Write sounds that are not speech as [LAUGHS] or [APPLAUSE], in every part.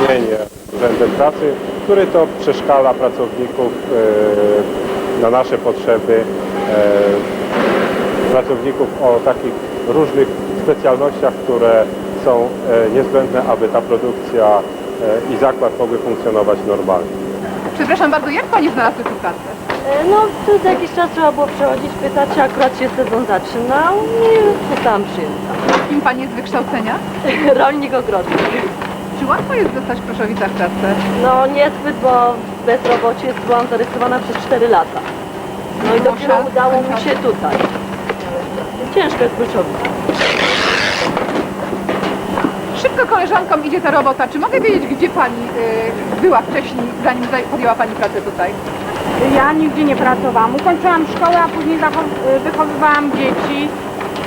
zatrudnienie względem pracy, który to przeszkala pracowników e, na nasze potrzeby, e, pracowników o takich różnych specjalnościach, które są e, niezbędne, aby ta produkcja i zakład mogły funkcjonować normalnie. Przepraszam bardzo, jak pani znalazły tu pracę? No, tu jakiś czas trzeba było przechodzić, pytać się, akurat się sezon zaczynał i zostałam przyjęta. Kim pani jest z wykształcenia? [LAUGHS] Rolnik ogrodnik. Czy łatwo jest dostać w Proszowicach pracę? No niezbyt, bo w bezrobocie byłam zarejestrowana przez 4 lata. No i dopiero udało mi się tutaj. Ciężko jest kluczowe. Szybko koleżankom idzie ta robota. Czy mogę wiedzieć, gdzie pani y, była wcześniej, zanim zaj- podjęła pani pracę tutaj? Ja nigdzie nie pracowałam. Ukończyłam szkołę, a później zacho- y, wychowywałam dzieci.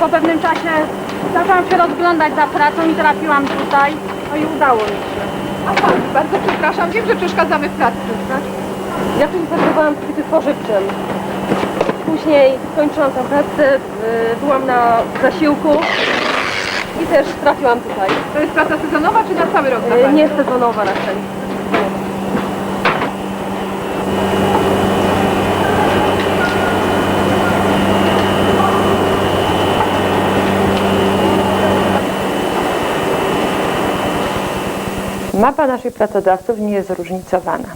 Po pewnym czasie zaczęłam się rozglądać za pracą i trafiłam tutaj. No i udało mi się. A pani, bardzo przepraszam, wiem, że przeszkadzamy w pracy. Tak? Ja tu pracowałam w kwiecie spożywczym. Później skończyłam tę pracę, y, byłam na zasiłku i też trafiłam tutaj. To jest praca sezonowa, czy na cały rok? dla Y? Nie sezonowa raczej. Mapa naszych pracodawców nie jest zróżnicowana.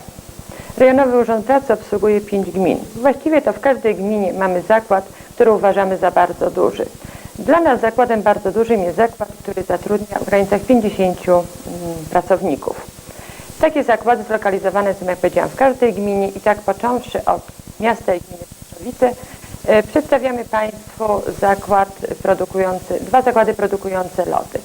Rejonowy Urząd Pracy obsługuje 5 gmin. Właściwie to w każdej gminie mamy zakład, który uważamy za bardzo duży. Dla nas zakładem bardzo dużym jest zakład, który zatrudnia w granicach 50 mm, pracowników. Takie zakłady zlokalizowane są, jak powiedziałam, w każdej gminie i tak począwszy od miasta i gminy Pszczowice, e, przedstawiamy Państwu zakład produkujący, dwa zakłady produkujące lody.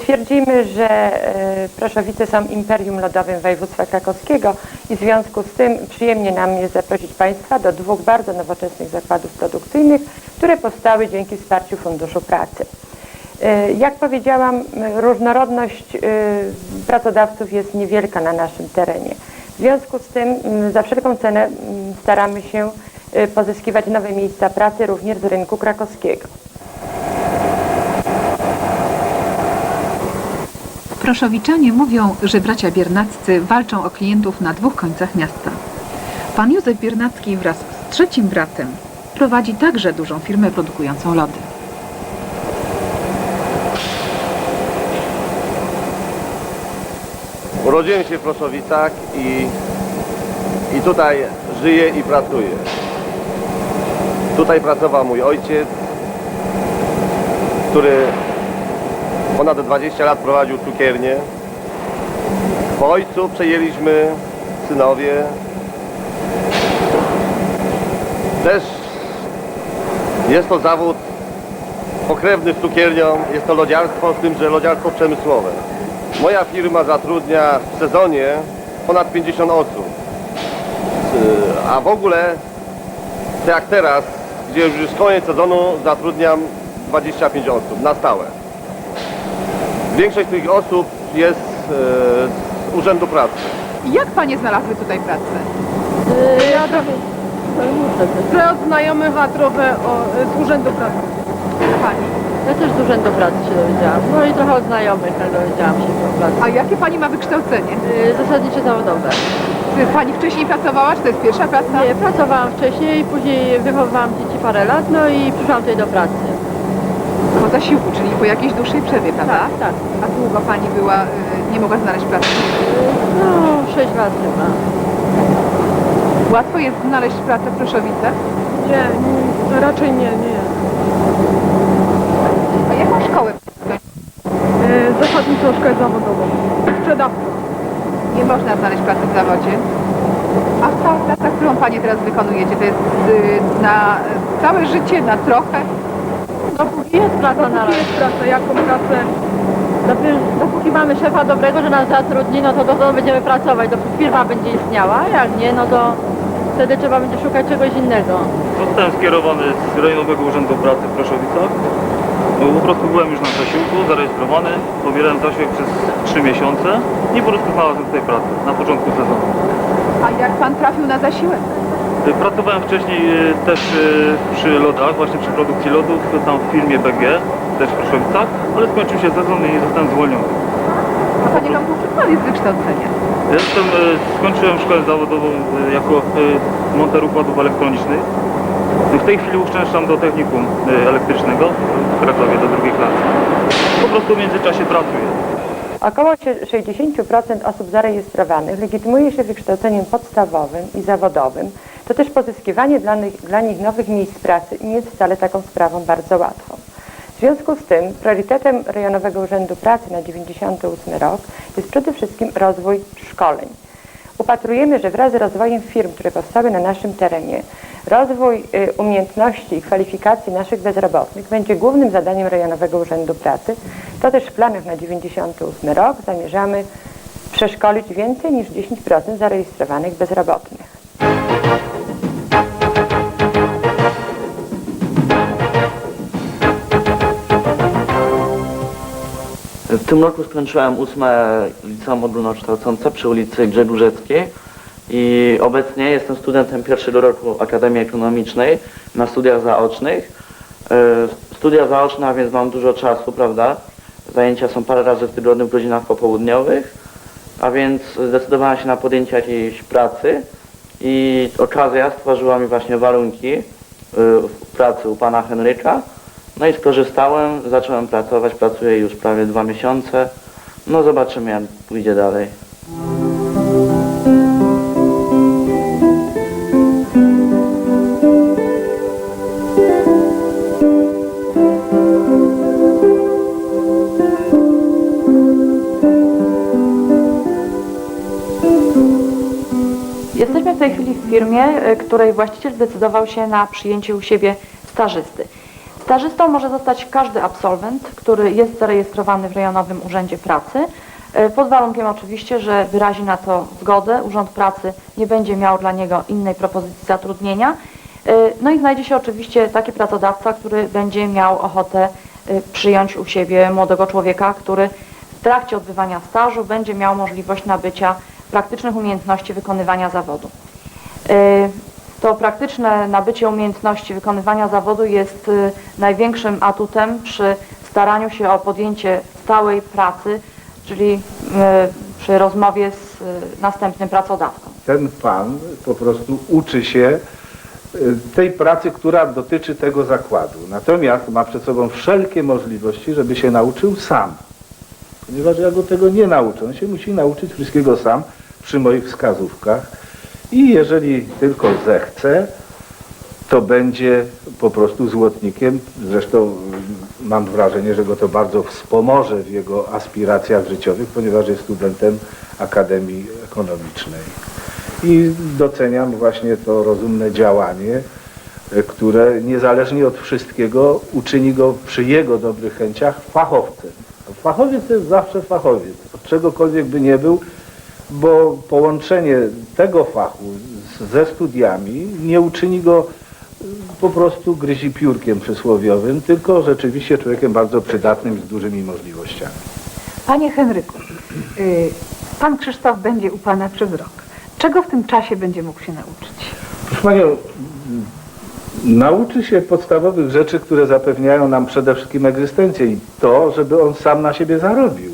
Twierdzimy, że e, Proszowice są imperium lodowym województwa krakowskiego i w związku z tym przyjemnie nam jest zaprosić Państwa do dwóch bardzo nowoczesnych zakładów produkcyjnych, które powstały dzięki wsparciu Funduszu Pracy. E, Jak powiedziałam, różnorodność e, pracodawców jest niewielka na naszym terenie. W związku z tym za wszelką cenę staramy się pozyskiwać nowe miejsca pracy również z rynku krakowskiego. Proszowiczanie mówią, że bracia biernaccy walczą o klientów na dwóch końcach miasta. Pan Józef Biernacki wraz z trzecim bratem prowadzi także dużą firmę produkującą lody. Urodziłem się w Proszowicach i, i tutaj żyję i pracuję. Tutaj pracował mój ojciec, który ponad 20 lat prowadził cukiernię. Po ojcu przejęliśmy synowie. Też jest to zawód pokrewny z cukiernią, jest to lodziarstwo, z tym, że lodziarstwo przemysłowe. Moja firma zatrudnia w sezonie ponad 50 osób. Yy, A w ogóle, tak jak teraz, gdzie już jest koniec sezonu, zatrudniam 25 osób na stałe. Większość tych osób jest yy, z Urzędu Pracy. Jak panie znalazły tutaj pracę? Y, Ja trochę... Trochę od znajomych, a trochę o, z urzędu pracy. Pani. Ja też z urzędu pracy się dowiedziałam. No i trochę od znajomych tak dowiedziałam się o pracy. A jakie pani ma wykształcenie? Y, Zasadnicze zawodowe. Czy pani wcześniej pracowała, czy to jest pierwsza praca? Nie, pracowałam wcześniej, później wychowywałam dzieci parę lat, no i przyszłam tutaj do pracy. Po zasiłku, czyli po jakiejś dłuższej przerwie, prawda? Tak, tak. A długo pani była, y, nie mogła znaleźć pracy? No, 6 lat chyba. Łatwo jest znaleźć pracę w Proszowicach? Nie, nie, raczej nie, nie. A jaką szkołę? E, zasadniczą szkołę zawodową. Sprzedawcą. Nie można znaleźć pracy w zawodzie. A ta praca, którą Panie teraz wykonujecie, to jest y, na całe życie, na trochę? Dopóki jest praca na Dopóki raz. jest praca, jaką pracę? Dopóki, dopóki mamy szefa dobrego, że nas zatrudni, no to, to, to będziemy pracować, dopóki firma będzie istniała, a jak nie, no to wtedy trzeba będzie szukać czegoś innego. Zostałem skierowany z Rejonowego Urzędu Pracy w Proszowicach. No, po prostu byłem już na zasiłku, zarejestrowany, pobierałem zasiłek przez 3 miesiące i po prostu znalazłem tutaj pracę na początku sezonu. A jak Pan trafił na zasiłek? Y, Pracowałem wcześniej y, też y, przy lodach, właśnie przy produkcji lodów, tam w firmie BG, też w Proszowicach, ale skończył się sezon i zostałem zwolniony. Panie Tomku, kim pan jest wykształcenia? Jestem, e, skończyłem szkołę zawodową jako monter układów elektronicznych. W tej chwili uczęszczam do technikum elektrycznego w Krakowie do drugiej klasy. Po prostu w międzyczasie pracuję. Około 60% osób zarejestrowanych legitymuje się wykształceniem podstawowym i zawodowym. To też pozyskiwanie dla nich, dla nich nowych miejsc pracy nie jest wcale taką sprawą bardzo łatwą. W związku z tym priorytetem Rejonowego Urzędu Pracy na 98 rok jest przede wszystkim rozwój szkoleń. Upatrujemy, że wraz z rozwojem firm, które powstały na naszym terenie, rozwój y, umiejętności i kwalifikacji naszych bezrobotnych będzie głównym zadaniem Rejonowego Urzędu Pracy. To też w planach na 98 rok zamierzamy przeszkolić więcej niż 10% zarejestrowanych bezrobotnych. W tym roku skończyłem ósme liceum ogólnokształcące przy ulicy Grzegórzeckiej i obecnie jestem studentem pierwszego roku Akademii Ekonomicznej na studiach zaocznych. E, Studia zaoczne, a więc mam dużo czasu, prawda? Zajęcia są parę razy w tygodniu w godzinach popołudniowych, a więc zdecydowałem się na podjęcie jakiejś pracy i okazja stworzyła mi właśnie warunki y, pracy u pana Henryka. No i skorzystałem, zacząłem pracować, pracuję już prawie dwa miesiące. No zobaczymy jak pójdzie dalej. Jesteśmy w tej chwili w firmie, y, której właściciel zdecydował się na przyjęcie u siebie stażysty. Stażystą może zostać każdy absolwent, który jest zarejestrowany w Rejonowym Urzędzie Pracy, y, pod warunkiem oczywiście, że wyrazi na to zgodę. Urząd Pracy nie będzie miał dla niego innej propozycji zatrudnienia. Y, No i znajdzie się oczywiście taki pracodawca, który będzie miał ochotę y, przyjąć u siebie młodego człowieka, który w trakcie odbywania stażu będzie miał możliwość nabycia praktycznych umiejętności wykonywania zawodu. To praktyczne nabycie umiejętności wykonywania zawodu jest y, największym atutem przy staraniu się o podjęcie stałej pracy, czyli y, przy rozmowie z y, następnym pracodawcą. ten pan po prostu uczy się tej pracy, która dotyczy tego zakładu. Natomiast ma przed sobą wszelkie możliwości, żeby się nauczył sam. Ponieważ ja go tego nie nauczę. On się musi nauczyć wszystkiego sam przy moich wskazówkach. I jeżeli tylko zechce, to będzie po prostu złotnikiem. Zresztą mam wrażenie, że go to bardzo wspomoże w jego aspiracjach życiowych, ponieważ jest studentem Akademii Ekonomicznej. I doceniam właśnie to rozumne działanie, które niezależnie od wszystkiego uczyni go przy jego dobrych chęciach fachowcem. Fachowiec jest zawsze fachowiec, od czegokolwiek by nie był, bo połączenie tego fachu z, ze studiami nie uczyni go y, po prostu gryzi piórkiem przysłowiowym, tylko rzeczywiście człowiekiem bardzo przydatnym z dużymi możliwościami. Panie Henryku, y, pan Krzysztof będzie u pana przez rok. Czego w tym czasie będzie mógł się nauczyć? Proszę Panią, m, nauczy się podstawowych rzeczy, które zapewniają nam przede wszystkim egzystencję i to, żeby on sam na siebie zarobił.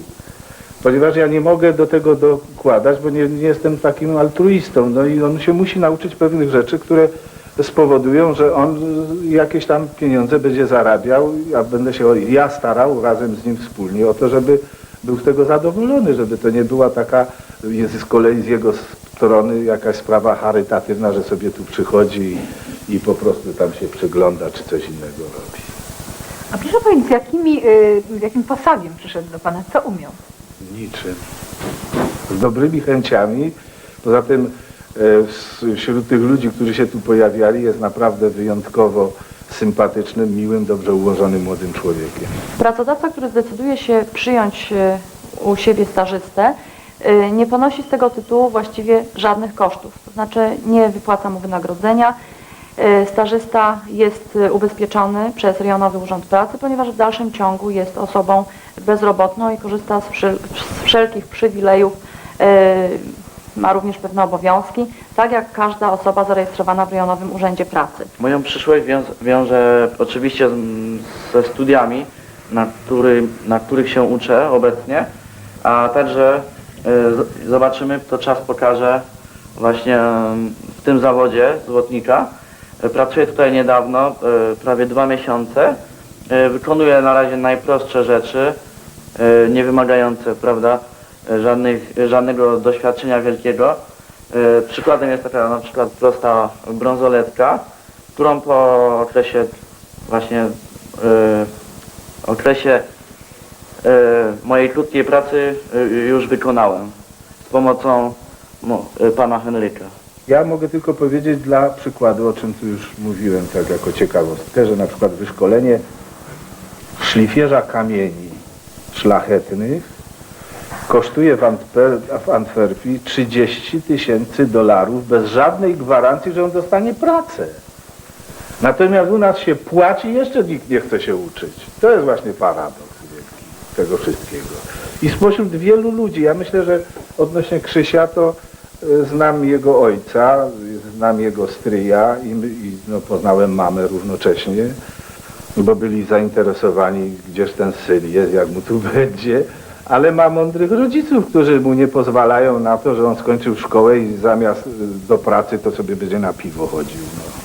Ponieważ ja nie mogę do tego dokładać, bo nie, nie jestem takim altruistą. No i on się musi nauczyć pewnych rzeczy, które spowodują, że on y, jakieś tam pieniądze będzie zarabiał, a będę się ja starał razem z nim wspólnie o to, żeby był z tego zadowolony, żeby to nie była taka z kolei z jego strony jakaś sprawa charytatywna, że sobie tu przychodzi i, i po prostu tam się przygląda, czy coś innego robi. A proszę powiedzieć, z, jakimi, y, z jakim posagiem przyszedł do pana? Co umiał? Niczym. Z dobrymi chęciami. Poza tym e, wśród tych ludzi, którzy się tu pojawiali, jest naprawdę wyjątkowo sympatycznym, miłym, dobrze ułożonym młodym człowiekiem. Pracodawca, który zdecyduje się przyjąć e, u siebie stażystę, e, nie ponosi z tego tytułu właściwie żadnych kosztów. To znaczy nie wypłaca mu wynagrodzenia. E, Stażysta jest e, ubezpieczony przez Rejonowy Urząd Pracy, ponieważ w dalszym ciągu jest osobą bezrobotną i korzysta z, wszel- z wszelkich przywilejów, e, ma również pewne obowiązki, tak jak każda osoba zarejestrowana w Rejonowym Urzędzie Pracy. Moją przyszłość wiąże oczywiście ze studiami, na, który, na których się uczę obecnie. a także zobaczymy, to czas pokaże właśnie w tym zawodzie złotnika. Y, Pracuję tutaj niedawno, y, prawie dwa miesiące. Y, Wykonuję na razie najprostsze rzeczy, nie wymagające, prawda, żadnych, żadnego doświadczenia wielkiego. Przykładem jest taka na przykład prosta brązoletka, którą po okresie właśnie okresie mojej krótkiej pracy już wykonałem z pomocą mo, pana Henryka. Ja mogę tylko powiedzieć dla przykładu, o czym tu już mówiłem, tak jako ciekawostkę, że na przykład wyszkolenie szlifierza kamieni szlachetnych kosztuje w, Antwer- w Antwerpii 30 tysięcy dolarów bez żadnej gwarancji, że on dostanie pracę. Natomiast u nas się płaci i jeszcze nikt nie chce się uczyć. To jest właśnie paradoks tego wszystkiego. I spośród wielu ludzi, ja myślę, że odnośnie Krzysia to znam jego ojca, znam jego stryja i, i no, poznałem mamę równocześnie, bo byli zainteresowani, gdzież ten syn jest, jak mu tu [LAUGHS] będzie. Ale ma mądrych rodziców, którzy mu nie pozwalają na to, że on skończył szkołę i zamiast do pracy to sobie będzie na piwo chodził. No.